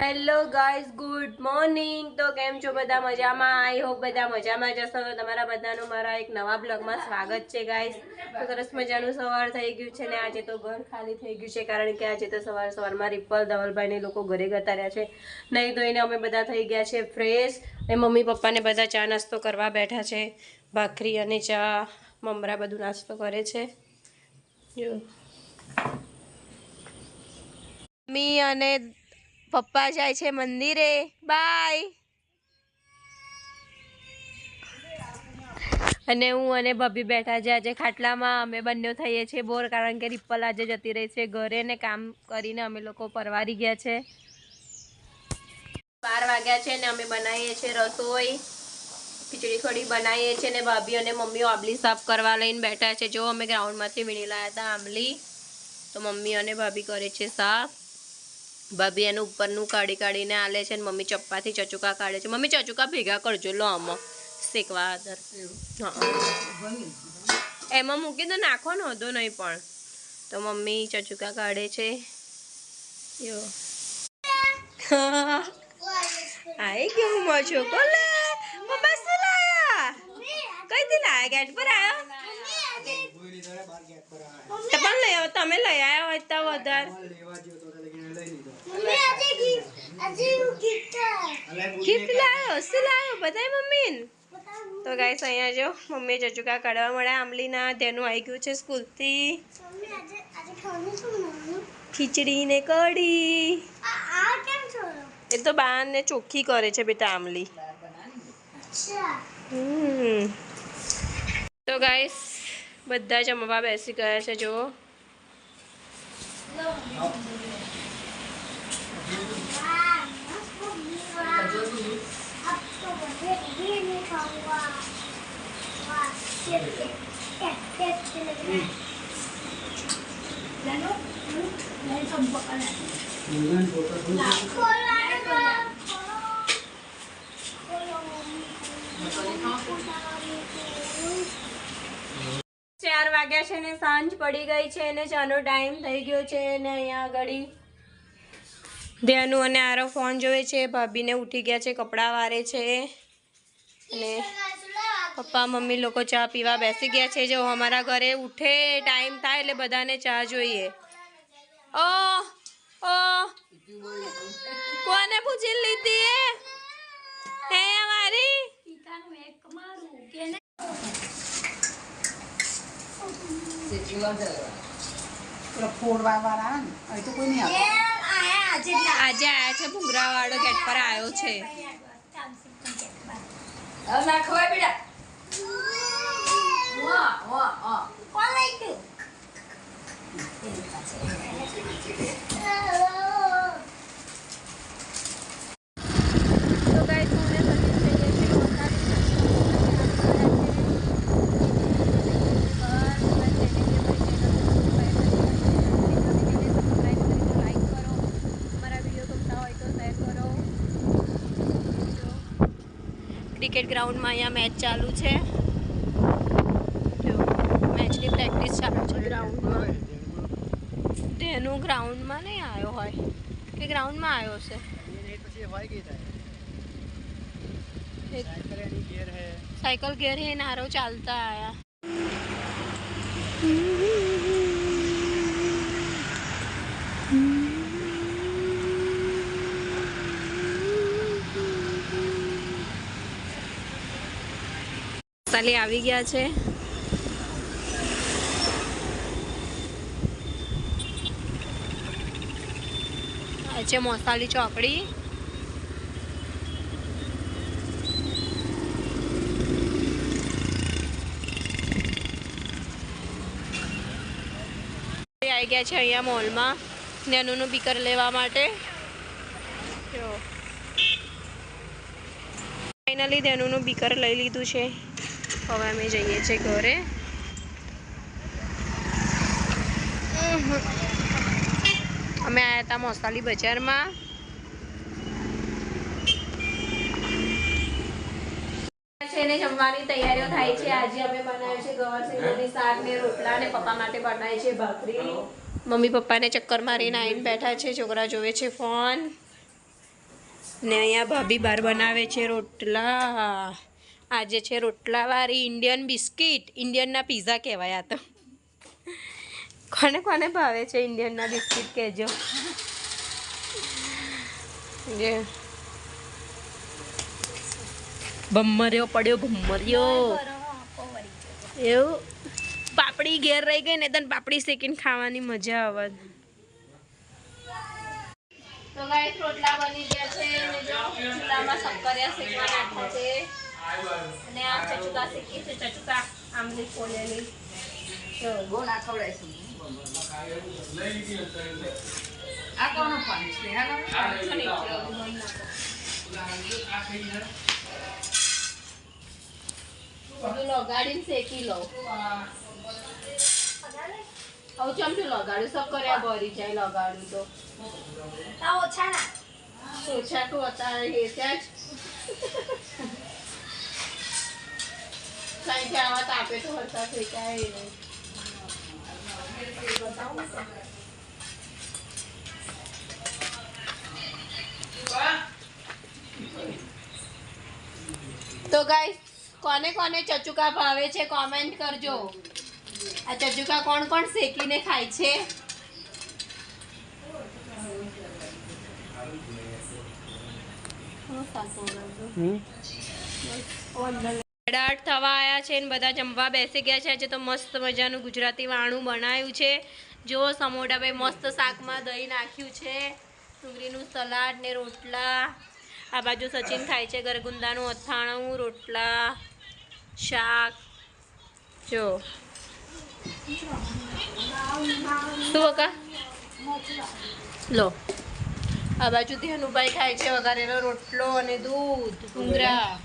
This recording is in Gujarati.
Hello guys good morning. તો કેમ છો બધા મજામાં? આઈ હોપ બધા મજામાં જશો તો તમારા બધાનું મારા એક નવા બ્લોગમાં સ્વાગત છે ગાઈઝ તો સરસ મજાનું સવાર થઈ ગયું છે ને આજે તો ઘર ખાલી થઈ ગયું છે કારણ કે આજે તો સવાર સવારમાં રિપલ ધવલભાઈને લોકો ઘરે ગતા રહ્યા છે. નહીં ધોઈને અમે બધા થઈ ગયા છે ફ્રેશ. અને મમ્મી પપ્પાને બધા ચા નાસ્તો કરવા બેઠા છે. ભાખરી અને ચા, મમરા બધું નાસ્તો કરે છે. જો. મમ્મી અને પપ્પા જાય છે મંદિરે. બાય અને હું અને ભાભી બેઠા છે આજે ખાટલામાં. અમે બંને થઈએ છીએ બોર કારણ કે રિપલ આજે જતી રહી છે ઘરે ને કામ કરીને અમે લોકો પરવારી ગયા છે. બાર વાગ્યા છે ને અમે બનાવીએ છીએ રસોઈ. ખીચડી થોડી બનાવીએ છીએ ને ભાભી અને મમ્મી આંબલી સાફ કરવા લઈને બેઠા છે. જો અમે ગ્રાઉન્ડમાંથી વીણી લાવ્યા હતા આંબલી, તો મમ્મી અને ભાભી કરે છે સાફ. ભાભી એનું ઉપરનું કાઢી કાઢીને આલે છે ને મમ્મી ચપ્પાથી ચચુકા કાઢે છે. મમ્મી ચચુકા ભેગા કરજો લો આમાં. શેકવા આદર. એમાં મૂકી દો નાખો ને વધો નહીં પણ. તો મમ્મી ચચુકા કાઢે છે. યો. આઈ ગયું મજો. કોલે પપ્પા શું લાયા? કઈથી લાયા? ગેટ પર આવ્યો તો પણ લઈ આવ્યો તમે લઈ આવ્યા હોય તો વધારે ગિફ્ટ લાવ્યો. શું લાવ્યો? મમ્મી તો ગાઈસ અહીંયા જો મમ્મી ચચુકા કાઢવા મળ્યા. આંબલીના તેનું આવી ગયું છે સ્કૂલથી. ખીચડી ને કઢી. એ તો બાન ને ચોખ્ખી કરે છે બેટા આંબલી. તો ગાઈસ બધા જમવા બેસી ગયા છે જો ચાર વાગ્યા છે ને સાંજ પડી ગઈ છે ને ચાનો ટાઈમ થઈ ગયો છે ને અહીંયા આગળ ધ્યાનુ અને આરો ફોન જોવે છે, ભાભીને ઉઠી ગયા છે, કપડાં વારે છે. અને પપ્પા મમ્મી લોકો ચા પીવા બેસી ગયા છે. જો અમારા ઘરે ઉઠે ટાઈમ થાય એટલે બધાને ચા જોઈએ. ઓ ઓ. કોને પૂછી લીધી હે અમારી? ફોડવા વાળા ને હવે તો કોઈ નહીં આજે આયા છે ભૂંગરા વાળો ગેટ પર આવ્યો છે. 然后呢，口 not. ક્રિકેટ ગ્રાઉન્ડમાં અહીંયા મેચ ચાલુ છે. જો મેચની પ્રેક્ટિસ ચાલુ છે ગ્રાઉન્ડમાં તેનું ગ્રાઉન્ડમાં નહીં આવ્યો હોય? કે ગ્રાઉન્ડમાં આવ્યો છે? સાયકલ ઘેર હે. નારો ચાલતા આયા. સાલી આવી ગયા છે. આ છે મોસાલી ચોકડી. આવી ગયા છે અહીંયા મોલમાં નેનુનું બીકર લેવા માટે. ફાઇનલી નેનુનું બીકર લઈ લીધું છે. હવે અમે જઈએ છીએ ઘરે. અમે આવ્યા હતા મોસાલી બજારમાં. જમવાની તૈયારીઓ થાય છે. આજે અમે બનાવ્યું છે ગવાર સિંગોની શાક ને રોટલા ને પપ્પા માટે બનાવી છે ભાખરી. મમ્મી પપ્પાને ચક્કર મારીને આવીને બેઠા છે. છોકરા જોવે છે ફોન. ને અહીંયા ભાભી બાર બનાવે છે રોટલા. આજે છે રોટલાવાળી ઇન્ડિયન બિસ્કિટ ઇન્ડિયનના પીઝા કહેવાય આ તો. કોને કોને ભાવે છે ઇન્ડિયનના બિસ્કિટ કહેજો. જે. ભમર્યો પડ્યો, ભમર્યો. એવું? પાપડી ઘેર રહી ગઈ ને તને પાપડી શેકીને ખાવાની મજા આવે. તો ગાઈસ, રોટલા બની ગયા છે ને જો ચૂલામાં શક્કરિયા શેકવા નાખ્યા છે. અને આ ચચુકા શેકી છે ચચુકા આમલી ફોલેલી જો ખવડાવીશું આ કોનું પાણી છે હા છો ને એટલે બધું બંધ નાખો. બધું લગાડીને શેકી હવે ચમચું લગાડું. શક્કરિયા ભરી જાય લગાડું તો. ઓછા તો અત્યારે ત્યાં જ? કારણ આવા તાપે તો હરતા થઈ જાય નહીં તો ગાઈસ કોને કોને ચચુકા ભાવે છે કોમેન્ટ કરજો. આ ચચુકા કોણ કોણ શેકીને ખાય છે? દાળ થવા આવ્યા છે ને બધા જમવા બેસી ગયા છે. આજે તો મસ્ત મજાનું ગુજરાતી વાણું બનાવ્યું છે. જો સમોટા ભાઈ મસ્ત શાકમાં દહીં નાખ્યું છે. ડુંગળીનું સલાડ ને રોટલા. આ બાજુ સચિન ખાય છે ગરગુંદાનું અથાણું, રોટલા, શાક. જો. શું બકા લો. આ બાજુ ધ્યાનુભાઈ ખાય છે વઘારેલો રોટલો અને દૂધ. ડુંગરા